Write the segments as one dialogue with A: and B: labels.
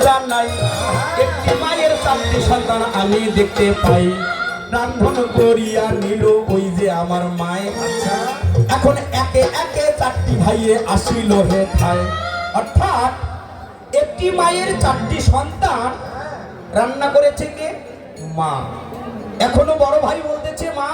A: জানাই একটি মায়ের চারটি সন্তান আমি দেখতে পাই। করিয়া নিল ওই যে আমার এখন একে একে চারটি ভাইয়ে আসিল হে অর্থাৎ একটি মায়ের চারটি সন্তান রান্না করেছে কে? মা। এখনও বড় ভাই বলতেছে, মা,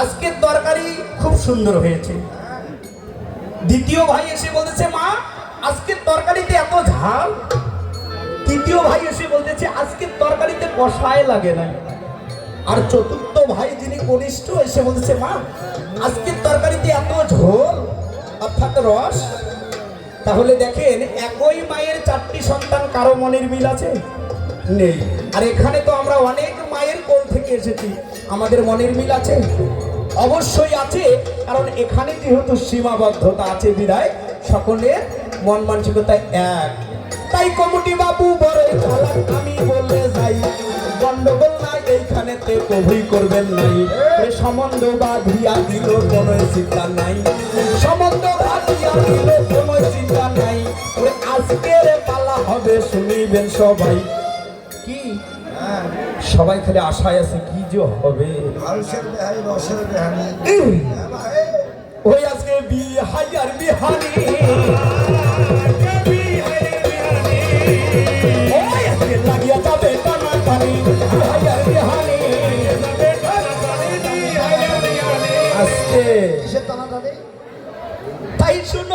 A: আজকের তরকারি খুব সুন্দর হয়েছে। দ্বিতীয় ভাই এসে বলতেছে, মা, আজকের তরকারিতে এত ঝাল? তৃতীয় ভাই এসে বলতেছে আজকের তরকারিতে কষায় লাগে না। আর চতুর্থ ভাই যিনি কনিষ্ঠ এসে বলতেছে, মা আজকের তরকারিতে এত ঝোল অর্থাৎ রস, তাহলে দেখেন একই মায়ের চারটি সন্তান কারও মনের মিল আছে? নেই। আর এখানে তো আমরা অনেক মায়ের কোল থেকে এসেছি, আমাদের মনের মিল আছে? অবশ্যই আছে, কারণ এখানে যেহেতু সীমাবদ্ধতা আছে বিদায় সকলের মন মানসিকতা এক। তাই কমিটি বাবু বড় কবুই করবেন নাই। এ সম্বন্ধ বাঁধিয়া দিল কোনো চিন্তা নাই। সম্বন্ধ বাঁধিয়া দিল কোনো চিন্তা নাই। ওরে আজকের পালা হবে শুনিবেন সবাই। কি? সবাই খালি আশায় আছে কি যে হবে? ওই আজকে বিহাই আর বিহানি।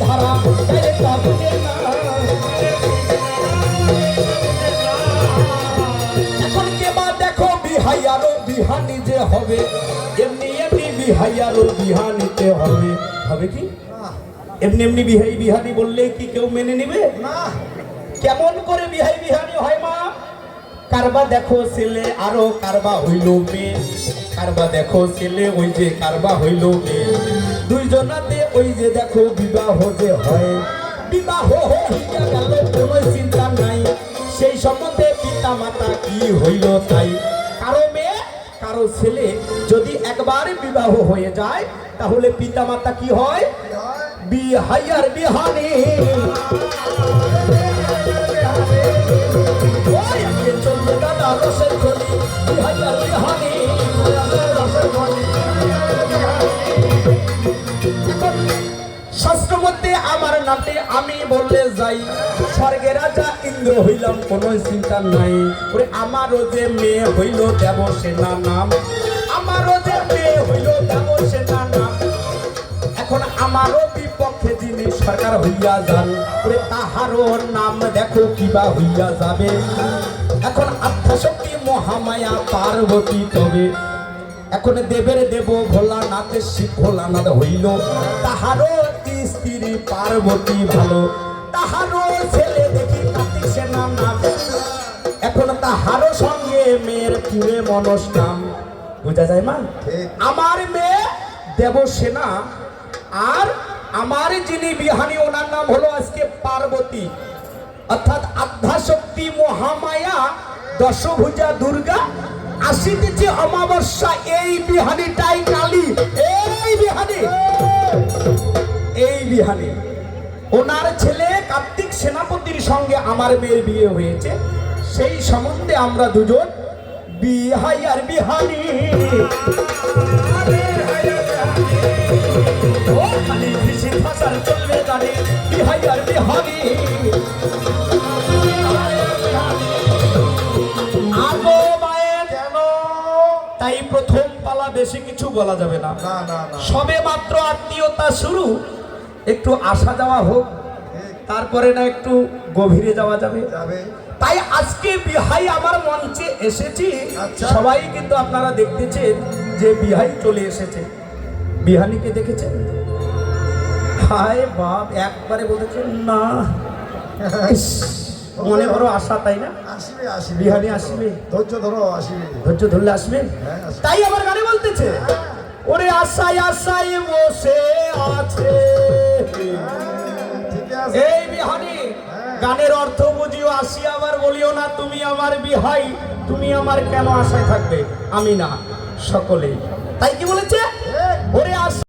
A: ধারা এখন কেবা দেখো বিহাই আরও বিহানি যে হবে এমনি এমনি বিহাই আরও বিহানিতে হবে। হবে কি? এমনি এমনি বিহাই বিহানি বললে কি কেউ মেনে নেবে?
B: না।
A: কেমন করে বিহাই বিহানি হয় মা? কারবা দেখো ছেলে আরও কারবা হইল মেয়ে। কারবা দেখো ছেলে ওই যে কারবা হইল মেয়ে। দুইজনাতে ওই যে দেখো বিবাহ যে হয়। বিবাহ হইয়া গেল, কোনো চিন্তা নাই। সেই সম্বন্ধে পিতা মাতা কি হইল তাই? কারও মেয়ে, কারও ছেলে যদি একবার বিবাহ হয়ে যায়, তাহলে পিতা মাতা কি হয়? বিহাইয়ার বিহানি। চলবে দাদা নাটে আমি বললে যাই। স্বর্গের রাজা ইন্দ্র হইলাম কোন চিন্তা নাই। ওরে আমারও যে মেয়ে হইল দেবসেনা নাম। আমারও যে মেয়ে হইল দেবসেনা নাম। এখন আমারও বিপক্ষে যিনি সরকার হইয়া যান। ওরে তাহারও নাম দেখো কিবা হইয়া যাবে। এখন আত্মশক্তি মহামায়া পার্বতী তবে। এখন দেবের দেব ভোলানাথের শিব ভোলানাথ হইল। তাহারও স্ত্রী পার্বতী ভালো। তাহারও ছেলে দেখি কার্তিক সেনা নাম এখন তাহারও সঙ্গে মেয়ের পুরে মনস নাম বুঝা যায় মা? আমার মেয়ে দেবসেনা আর আমার যিনি বিহানি ওনার নাম হলো আজকে পার্বতী। অর্থাৎ আধ্যাশক্তি মহামায়া দশভুজা দুর্গা আসিতেছে অমাবস্যা এই বিহানিটাই কালী এই বিহানি। এই বিহানি ওনার ছেলে কার্তিক সেনাপতির সঙ্গে আমার মেয়ের বিয়ে হয়েছে। সেই সম্বন্ধে আমরা দুজন বিহাই আর বিহানি ও খালি কৃষি ফসল চলবে গানে বিহাই আর বিহানি আগো মায়ের তাই প্রথম পালা বেশি কিছু বলা যাবে না।
B: না না না।
A: সবে মাত্র আত্মীয়তা শুরু। একটু আসা যাওয়া হোক তারপরে না একটু গভীরে যাওয়া যাবে। তাই আজকে বিহাই আমার মঞ্চে এসেছি।
B: আচ্ছা।
A: সবাই কিন্তু আপনারা দেখতেছেন যে বিহাই চলে এসেছে। বিহানিকে দেখেছেন? হায় বাপ একবারে বলেছেন না। মনে বড় আশা তাই না?
B: আসবে আসবে।
A: বিহারি আসবে।
B: ধৈর্য ধরো আসবে।
A: ধৈর্য ধরলে আসবে?
B: হ্যাঁ,
A: তাই আবার গানে বলতেছে ওরে আশায় আশায় বসে
B: আছে।
A: এই বিহারি গানের অর্থ বুঝিও আসি আবার বলিও না তুমি আমার বিহাই তুমি আমার কেন আশায় থাকবে? আমি না সকলেই। তাই কি বলেছে? ওরে আশা